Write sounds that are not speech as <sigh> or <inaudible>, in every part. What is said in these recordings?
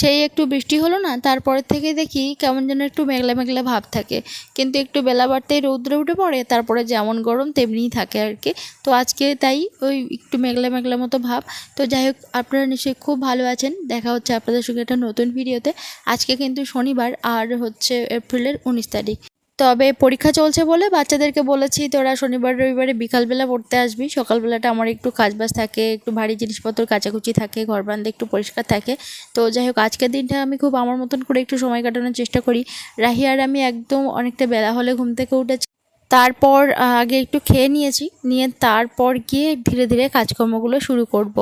সেই একটু বৃষ্টি হলো না, তারপর থেকে দেখি কেমন যেন একটু মেঘলা মেঘলা ভাব থাকে। কিন্তু একটু বেলা বাড়তেই রৌদ্র উঠে পড়ে, তারপরে যেমন গরম তেমনিই থাকে আর কি। তো আজকে তাই ওই একটু মেঘলা মেঘলা মতো ভাব। তো যাই হোক, আপনারা নিশ্চয়ই খুব ভালো আছেন। দেখা হচ্ছে আপনাদের সঙ্গে একটা নতুন ভিডিওতে। আজকে কিন্তু শনিবার, আর হচ্ছে এপ্রিলের উনিশ তারিখ। তবে পরীক্ষা চলছে বলে বাচ্চাদেরকে বলেছি, তোরা শনিবার, রবিবারে বিকালবেলা পড়তে আসবি। সকালবেলাটা আমার একটু কাজবাজ থাকে, একটু ভারী জিনিসপত্র কাচাকুচি থাকে ঘর বান্ধে একটু পরিষ্কার থাকে। তো যাই হোক, আজকের দিনটা আমি খুব আমার মতন করে একটু সময় কাটানোর চেষ্টা করি। রাহি আর আমি একদম অনেকটা বেলা হলে ঘুম থেকে উঠেছি। তারপর আগে একটু খেয়ে নিয়েছি, নিয়ে তারপর গিয়ে ধীরে ধীরে কাজকর্মগুলো শুরু করব।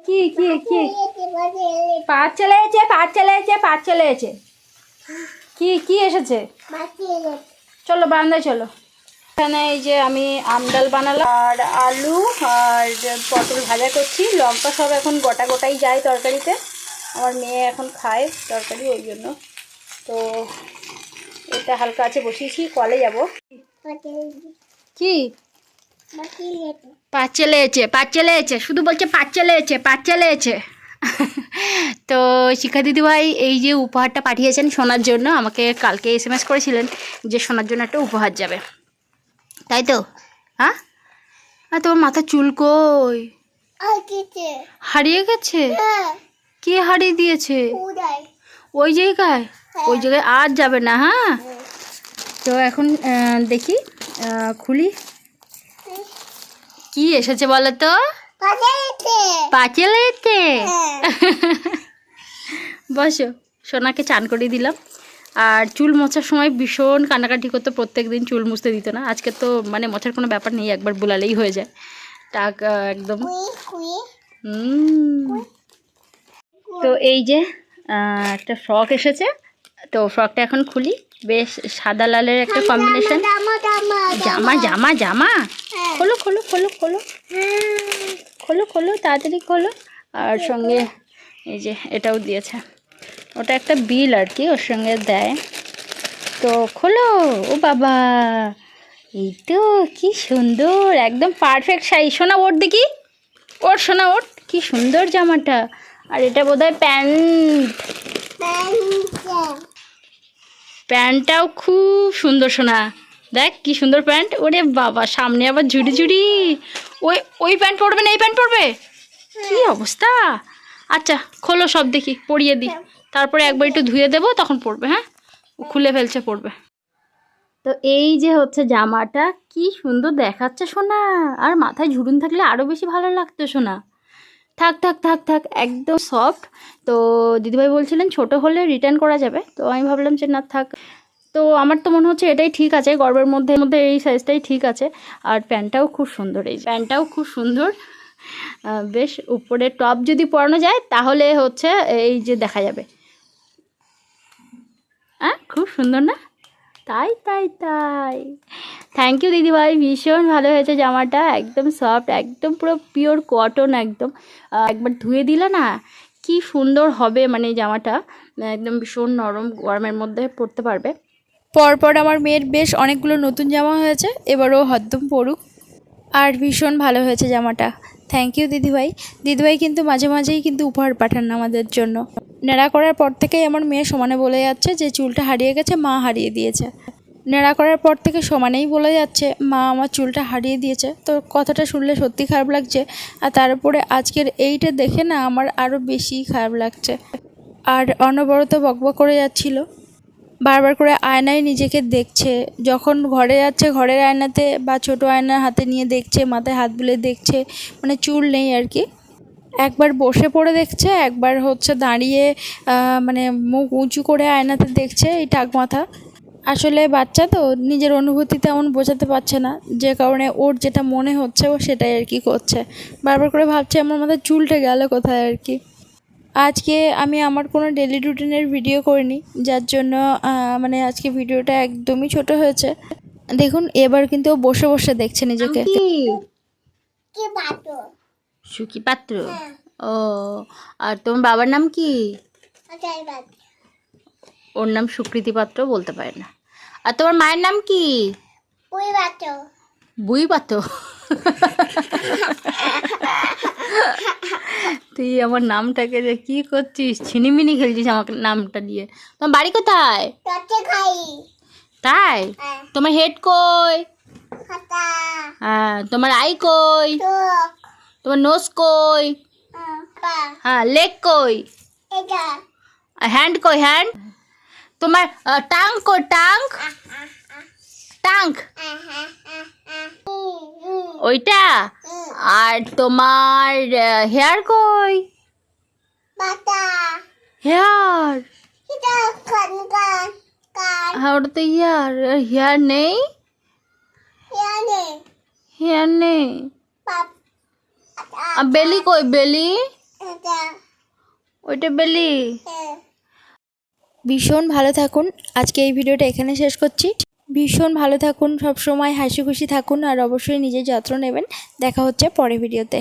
কি কি কি? পাঁচ চলে পাঁচ চলে পাঁচ চলে কি কি এসেছে? চলো বারান্দায় চলো। এখানে এই যে আমি আমডাল বানালাম আর আলু আর পটল ভাজা করছি লঙ্কা সব এখন গোটা গোটাই যায় তরকারিতে। আমার মেয়ে এখন খায় তরকারি ওই জন্য। তো এটা হালকা আছে বসিয়েছি কলে যাব। কি? পাঁচ চলে এসেছে পাঁচ চলে এসেছে শুধু বলছে পাঁচ চলে এসেছে পাঁচ চলে এসেছে <laughs> তো শিক্ষা দিদিভাই এই যে উপহারটা পাঠিয়েছেন শোনার জন্য আমাকে কালকে এস এম এস করেছিলেন যে শোনার জন্য একটা উপহার যাবে। তাই তো? হ্যাঁ? আর তোমার মাথা চুল কই? হারিয়ে গেছে? কে হারিয়ে দিয়েছে? ওই জায়গায়? ওই জায়গায় আর যাবে না হ্যাঁ? তো এখন দেখি খুলি। কি এসেছে বলো তো? পাঁচেলেতে। বসো সোনাকে চান করে দিলাম। আর চুল মোছার সময় ভীষণ কান্নাকাটি করতো প্রত্যেক দিন চুল মুছতে দিত না। আজকে তো মানে মোছার কোনো ব্যাপার নেই একবার বোলালেই হয়ে যায়। টাক একদম। তো এই যে একটা ফ্রক এসেছে। তো ফ্রকটা এখন খুলি। বেশ সাদা লালের একটা কম্বিনেশন। জামা জামা জামা। খোলো খোলো খোলো খোলো। খোলো খোলো তাড়াতাড়ি খোলো। আর সঙ্গে এই যে এটাও দিয়েছে। ওটা একটা বিল আর কি ওর সঙ্গে দেয়। তো খোলো ও বাবা। এই তো কি সুন্দর একদম পারফেক্ট সাইজ শোনা ওর দেখি। ওর শোনা ওর কি সুন্দর জামাটা। আর এটা বোধহয় প্যান্ট। প্যান্টটাও খুব সুন্দর শোনা দেখ কি সুন্দর প্যান্ট। ওরে বাবা সামনে আবার ঝুড়ি ঝুড়ি। ওই ওই প্যান্ট পরবে না এই প্যান্ট পরবে? কি অবস্থা? আচ্ছা খোলো সব দেখি পরিয়ে দিই। তারপরে একবার একটু ধুয়ে দেবো তখন পরবে হ্যাঁ? খুলে ফেলছে পরবে। তো এই যে হচ্ছে জামাটা কি সুন্দর দেখাচ্ছে সোনা। আর মাথায় ঝুড়ুন থাকলে আরও বেশি ভালো লাগতো সোনা। থাক থাক থাক থাক একদম সফট তো দিদিভাই বলছিলেন ছোট হলে রিটার্ন করা যাবে। তো আমি ভাবলাম যে না থাক। তো আমার তো মনে হচ্ছে এটাই ঠিক আছে গর্বের মধ্যে মধ্যে এই সাইজটাই ঠিক আছে। আর প্যান্টটাও খুব সুন্দর এই প্যান্টটাও খুব সুন্দর। বেশ উপরে টপ যদি পরানো যায় তাহলে হচ্ছে এই যে দেখা যাবে। হ্যাঁ খুব সুন্দর না? তাই তাই তাই। থ্যাংক ইউ দিদিভাই। ভীষণ ভালো হয়েছে জামাটা। একদম সফট একদম পুরো পিওর কটন একদম। একবার ধুয়ে দিলে না কি সুন্দর হবে মানে এই জামাটা। একদম ভীষণ নরম গরমের মধ্যে পরতে পারবে। পরপর আমার মেয়ের বেশ অনেকগুলো নতুন জামা হয়েছে, এবারও হদ্দম পড়ুক আর ভীষণ ভালো হয়েছে জামাটা। থ্যাংক ইউ দিদিভাই। দিদিভাই কিন্তু মাঝে মাঝেই কিন্তু উপহার পাঠান আমাদের জন্য। নেড়া করার পর থেকেই আমার মেয়ে সমানে বলে যাচ্ছে যে, চুলটা হারিয়ে গেছে, মা হারিয়ে দিয়েছে। নেড়া করার পর থেকে সমানেই বলে যাচ্ছে, মা আমার চুলটা হারিয়ে দিয়েছে। তো কথাটা শুনলে সত্যি খারাপ লাগছে। আর তার উপরে আজকের এইটা দেখে না আমার আরও বেশি খারাপ লাগছে। আর অনবরত বকবক করে যাচ্ছিল। বারবার করে আয়নায় নিজেকে দেখছে। যখন ঘরে যাচ্ছে, ঘরের আয়নাতে বা ছোট আয়না হাতে নিয়ে দেখছে, মাথায় হাত বুলে দেখছে মানে চুল নেই আর কি। একবার বসে পড়ে দেখছে, একবার হচ্ছে দাঁড়িয়ে মানে মুখ উঁচু করে আয়নাতে দেখছে এই টাক মাথা। আসলে বাচ্চা তো নিজের অনুভূতি তেমন বোঝাতে পারছে না। যে কারণে ওর যেটা মনে হচ্ছে ও সেটাই আর কি করছে। বারবার করে ভাবছে, আমার মাথায় চুলটা গেল কোথায় আর কি? আজকে আমি আমার কোনো ডেলি রুটিনের ভিডিও করিনি যার জন্য মানে আজকে ভিডিওটা একদমই ছোট হয়েছে। দেখুন এবার কিন্তু বসে বসে দেখছে নিজেকে। সুকি পাত্র? ও আর তোমার বাবার নাম কি? ওর নাম সুকৃতি পাত্র বলতে পারে না। আর তোমার মায়ের নাম কি? বুই পাত্র। বুই পাত্র? <laughs> <laughs> তুই আমার নামটাকে যে কি করছিস? ছিনিমিনি খেলছিস আমাকে নামটা দিয়ে। তোমার বাড়ি কোথায়? তোতে খাই। তাই? হ্যাঁ। তোমার হেড কই? খাতা। হ্যাঁ তোমার আই কই? চোখ। তোমার নোজ কই? হ্যাঁ, পা। হ্যাঁ লেগ কই? এটা। হ্যান্ড কই হ্যান্ড? তোমার টাং কই টাং? টাং। ওইটা? আর তোমার হেয়ার কই? হেয়ার? হ্যাঁ ওটা তো হেয়ার হেয়ার নেই। হেয়ার নেই? আর বেলি কই বেলি? ওইটা বেলি? হ্যাঁ। ভীষণ ভালো থাকুন। আজকে এই ভিডিওটা এখানে শেষ করছি। ভীষণ ভালো থাকুন সব সময় হাসি খুশি থাকুন আর অবশ্যই নিজের যত্ন নেবেন। দেখা হচ্ছে পরের ভিডিওতে।